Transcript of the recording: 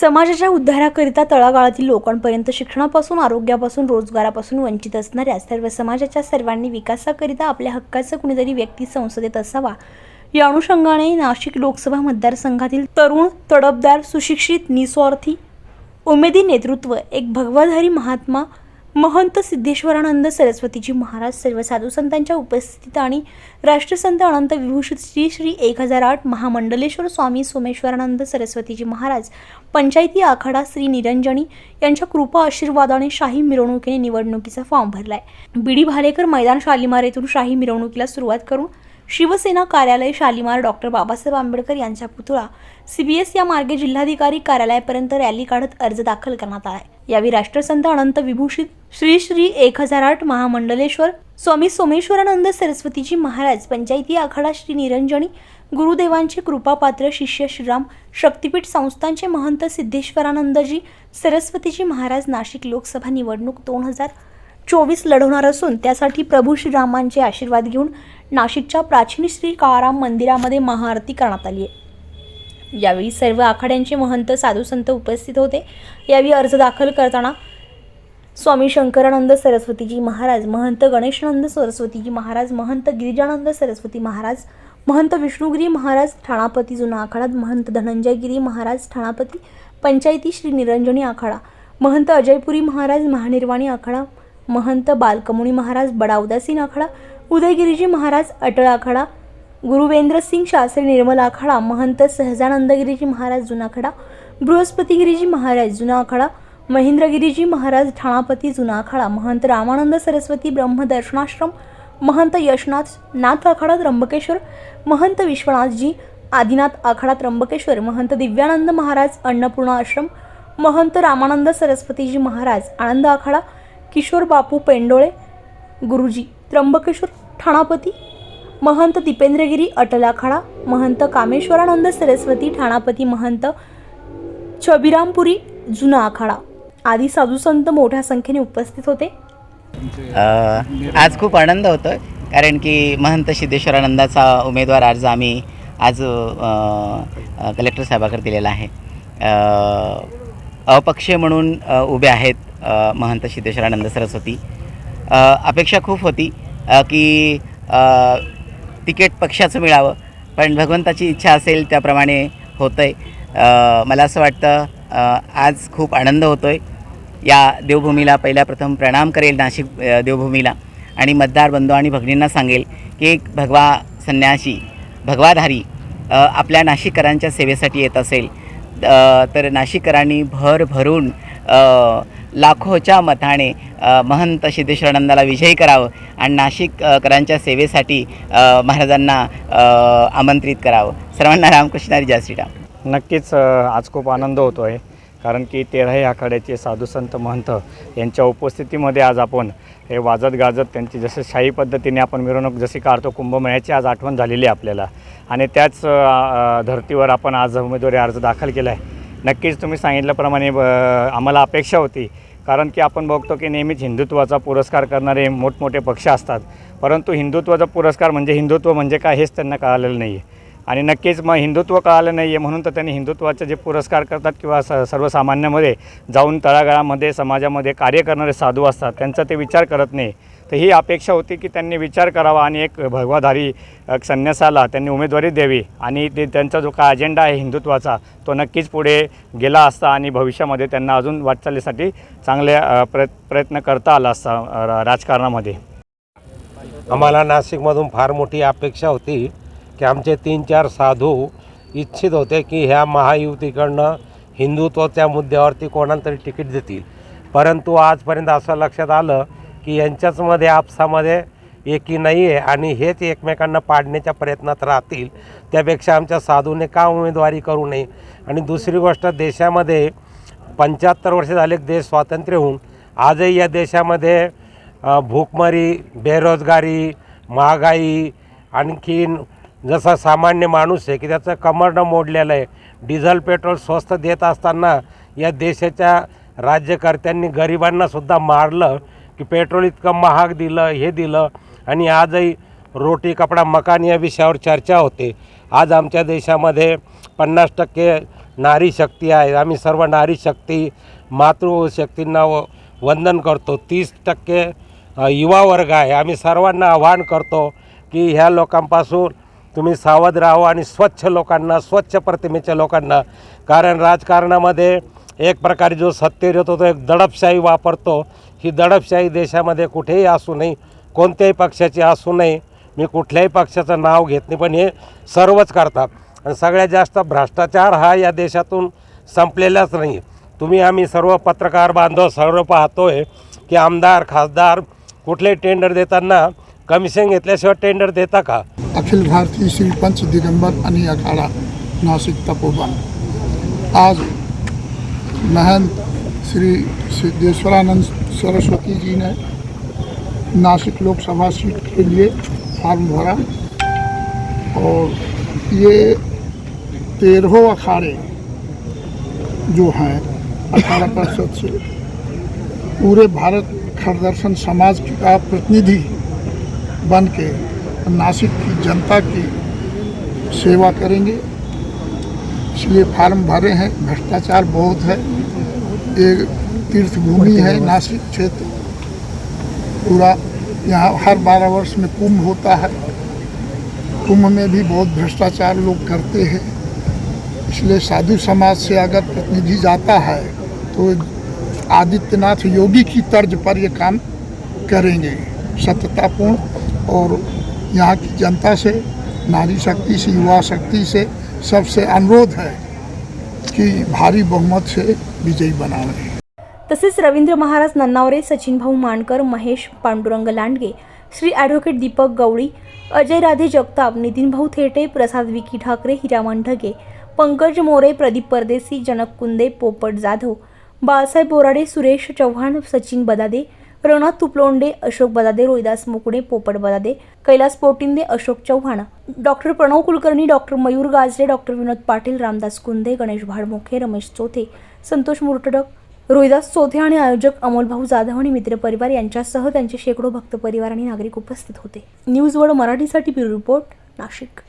समाजाच्या उद्धाराकरिता तळागाळातील लोकांपर्यंत शिक्षणापासून आरोग्यापासून रोजगारापासून वंचित असणाऱ्या सर्व समाजाच्या सर्वांनी विकासाकरिता आपल्या हक्काचा कुणीतरी व्यक्ती संसदेत असावा. या अनुषंगाने नाशिक लोकसभा मतदारसंघातील तरुण तडफदार सुशिक्षित निस्वार्थी उमेदी नेतृत्व एक भगवाधारी महात्मा महंत सिद्धेश्वरानंद सरस्वतीजी महाराज सर्व साधू संतांच्या उपस्थितीत आणि राष्ट्रसंत अनंत विभूषित श्री श्री एक हजार आठ महामंडलेश्वर स्वामी सोमेश्वरानंद सरस्वतीजी महाराज पंचायती आखाडा श्री निरंजनी यांच्या कृपा आशीर्वादाने शाही मिरवणुकीने निवडणुकीचा फॉर्म भरलाय. बीडी भालेकर मैदान शालिमार येथून शाही मिरवणुकीला सुरुवात करून शिवसेना कार्यालय शालिमार डॉक्टर बाबासाहेब आंबेडकर यांचा पुतळा सीबीएस या मार्गे जिल्हाधिकारी कार्यालयापर्यंत रॅली काढत अर्ज दाखल करण्यात आला यावेळी राष्ट्रसंत अनंत विभूषित श्री श्री एक हजार आठ महामंडलेश्वर स्वामी सोमेश्वरानंद सरस्वतीजी महाराज पंचायती आखाडा श्री निरंजनी गुरुदेवांचे कृपापात्र शिष्य श्रीराम शक्तिपीठ संस्थांचे महंत सिद्धेश्वरानंदजी सरस्वतीजी महाराज नाशिक लोकसभा निवडणूक दोन हजार चोवीस लढवणार असून त्यासाठी प्रभू श्रीरामांचे आशीर्वाद घेऊन नाशिकच्या प्राचीन श्री काळाराम मंदिरामध्ये महाआरती करण्यात आली आहे. यावेळी सर्व आखाड्यांचे महंत साधू संत उपस्थित होते. यावेळी अर्ज दाखल करताना स्वामी शंकरानंद सरस्वतीजी महाराज महंत गणेशानंद सरस्वतीजी महाराज महंत गिरिजानंद सरस्वती महाराज महंत विष्णुगिरी महाराज ठाणापती जुना आखाडा महंत धनंजयगिरी महाराज ठाणापती पंचायती श्री निरंजनी आखाडा महंत अजयपुरी महाराज महानिर्वाणी आखाडा महंत बालकमुनी महाराज बडा उदासीन आखाडा उदयगिरीजी महाराज अटळ आखाडा गुरुवेंद्र सिंग शास्त्री निर्मल आखाडा महंत सहजानंदगिरीजी महाराज जुना आखाडा बृहस्पतिगिरीजी महाराज जुना आखाडा महेंद्रगिरीजी महाराज ठाणापती जुना आखाडा महंत रामानंद सरस्वती ब्रह्मदर्शनाश्रम महंत यशनाथ नाथ आखाडा त्र्यंबकेश्वर महंत विश्वनाथजी आदिनाथ आखाडा त्र्यंबकेश्वर महंत दिव्यानंद महाराज अन्नपूर्णा आश्रम महंत रामानंद सरस्वतीजी महाराज आनंद आखाडा किशोर बापू पेंडोळे गुरुजी त्र्यंबकेश्वर ठाणापती महंत दीपेंद्रगिरी अटल आखाडा महंत कामेश्वरानंद सरस्वती ठाणापती महंत छबिरामपुरी जुना आखाडा. आदी साधू संत मोठ्या संख्येने उपस्थित होते? आज खूप आनंद होतो आहे कारण की महंत सिद्धेश्वरानंदाचा उमेदवार अर्ज आम्ही आज कलेक्टर साहेबाकडे दिलेला आहे. अपक्ष म्हणून उभे आहेत महंत सिद्धेश्वरानंद सरस्वती. अपेक्षा खूप होती की तिकीट पक्षाचं मिळावं पण भगवंताची इच्छा असेल त्याप्रमाणे होतं आहे मला असं वाटतं आज खूप आनंद होतो आहे या देवभूमीला पहिल्या प्रथम प्रणाम करेल नाशिक देवभूमीला. आणि मतदार बंधू आणि भगिनींना सांगेल की एक भगवा संन्यासी भगवाधारी आपल्या नाशिककरांच्या सेवेसाठी येत असेल. तर नाशिककरांनी भर भरून लाखोच्या मताने महंत सिद्धेश्वरानंदाला विजयी करावं आणि नाशिककरांच्या सेवेसाठी महाराजांना आमंत्रित करावं. सर्वांना रामकृष्णारी जय श्रीराम. नक्कीच आज खूप आनंद होतो आहे कारण की तेराही आखाड्याचे साधुसंत महंत यांच्या उपस्थितीमध्ये आज आपण हे वाजत गाजत त्यांची जसं शाही पद्धतीने आपण मिरवणूक जशी काढतो कुंभमेळ्याची आज आठवण झालेली आहे आपल्याला. आणि त्याच धर्तीवर आपण आज उमेदवारी अर्ज दाखल केला आहे. नक्कीच तुम्ही सांगितल्याप्रमाणे आम्हाला अपेक्षा होती. कारण की आपण बघतो की नेहमीच हिंदुत्वाचा पुरस्कार करणारे मोठमोठे पक्ष असतात. परंतु हिंदुत्वाचा पुरस्कार म्हणजे हिंदुत्व म्हणजे काय हेच त्यांना कळालेलं नाही आहे आणि नक्कीच मग हिंदुत्व कळालं नाही आहे म्हणून तर त्यांनी हिंदुत्वाचे जे पुरस्कार करतात किंवा स सर्वसामान्यामध्ये जाऊन तळागाळामध्ये समाजामध्ये कार्य करणारे साधू असतात त्यांचा ते विचार करत नाही. तर ही अपेक्षा होती की त्यांनी विचार करावा आणि एक भगवाधारी संन्यासाला त्यांनी उमेदवारी द्यावी आणि ते त्यांचा जो काय अजेंडा आहे हिंदुत्वाचा तो नक्कीच पुढे गेला असता आणि भविष्यामध्ये त्यांना अजून वाटचालीसाठी चांगले प्रयत् प्रयत्न करता आला असता रा- राजकारणामध्ये. आम्हाला नाशिकमधून फार मोठी अपेक्षा होती. की आमचे तीन चार साधू इच्छित होते की ह्या महायुतीकडनं हिंदुत्वाच्या मुद्द्यावरती कोणाला तरी तिकीट देतील. परंतु आजपर्यंत असं लक्षात आलं की यांच्याचमध्ये आपसामध्ये एकी नाही आहे आणि हेच एकमेकांना पाडण्याच्या प्रयत्नात राहतील. त्यापेक्षा आमच्या साधूने का उमेदवारी करू नये? आणि दुसरी गोष्ट देशामध्ये पंच्याहत्तर वर्ष झाले देश स्वातंत्र्य होऊन आजही या देशामध्ये भूकमरी बेरोजगारी महागाई आणखीन जसा सामान्य माणूस आहे की त्याचं कमरणं मोडलेलं आहे. डिझेल पेट्रोल स्वस्त देत असताना या देशाच्या राज्यकर्त्यांनी गरिबांनासुद्धा मारलं की पेट्रोल इतकं महाग दिलं हे दिलं. आणि आजही रोटी कपडा मकान या विषयावर चर्चा होते. आज आमच्या देशामध्ये पन्नास टक्के नारी शक्ती आहे. आम्ही सर्व नारी शक्ती मातृशक्तींना व वंदन करतो. तीस टक्के युवा वर्ग आहे. आम्ही सर्वांना आवाहन करतो की ह्या लोकांपासून तुम्ही सावध राहा आणि स्वच्छ लोकांना स्वच्छ प्रतिमेच्या लोकांना. कारण राजकारणामध्ये एक प्रकारे जो सत्तेत येतो तो एक दडपशाही वापरतो. ही दडपशाही देशामध्ये कुठेही असू नये कोणत्याही पक्षाची असू नये. मी कुठल्याही पक्षाचं नाव घेत नाही पण हे सर्वच करतात. आणि सगळ्यात जास्त भ्रष्टाचार हा या देशातून संपलेलाच नाही. तुम्ही आम्ही सर्व पत्रकार बांधव सर्व पाहतो आहे की आमदार खासदार कुठले टेंडर देताना कमिशन घेतल्याशिवाय टेंडर देता का? अखिल भारतीय श्री पंच दिगंबर अनि अखाड़ा नासिक तपोवन. आज महंत श्री सिद्धेश्वरानंद सरस्वती जी ने नासिक लोकसभा सीट के लिए फॉर्म भरा और ये तेरहों अखाड़े जो हैं, अखाड़ा परिषद से, पूरे भारत खरदर्शन समाज का प्रतिनिधि बन के नासिक की जनता की सेवा करेंगे। इसलिए फार्म भरे हैं, भ्रष्टाचार बहुत है। एक तीर्थ भूमि है नासिक क्षेत्र। पूरा यहाँ हर बारह वर्ष में कुंभ होता है। कुंभ में भी बहुत भ्रष्टाचार लोग करते हैं। इसलिए साधु समाज से अगर प्रतिनिधि जाता है तो आदित्यनाथ योगी की तर्ज पर ये काम करेंगे। सत्यतापूर्ण और यहाँ की जनता से नारी शक्ति से युवा शक्ति से सबसे अनुरोध है कि भारी बहुमत से विजयी बनावे तसेच रवींद्र महाराज नन्नावरे सचिन भाऊ मानकर महेश पांडुरंग लांडगे श्री ॲडव्होकेट दीपक गवळी अजय राधे जगताप नितीन भाऊ थेटे प्रसाद विकी ठाकरे हिरामण ढगे पंकज मोरे प्रदीप परदेसी Janak Kunde Popat Jadhav Balasaheb Borade Suresh Chavan Sachin बदादे Pranab तुपलोंडे Ashok Badade Rohidas Mukude Popat Badade Kailas Potinde Ashok Chavan. Doctor Pranav Kulkarni doctor Mayur Gajare doctor Vinod Patil Ramdas Kunde Ganesh Bhadmukhe Ramesh Chothe Santosh Murtadak Rohidas Chauthe आणि आयोजक अमोलभाऊ जाधव आणि मित्रपरिवार यांच्यासह त्यांचे शेकडो भक्त परिवार आणि नागरिक उपस्थित होते. न्यूज वर्ड मराठीसाठी ब्युरो रिपोर्ट नाशिक.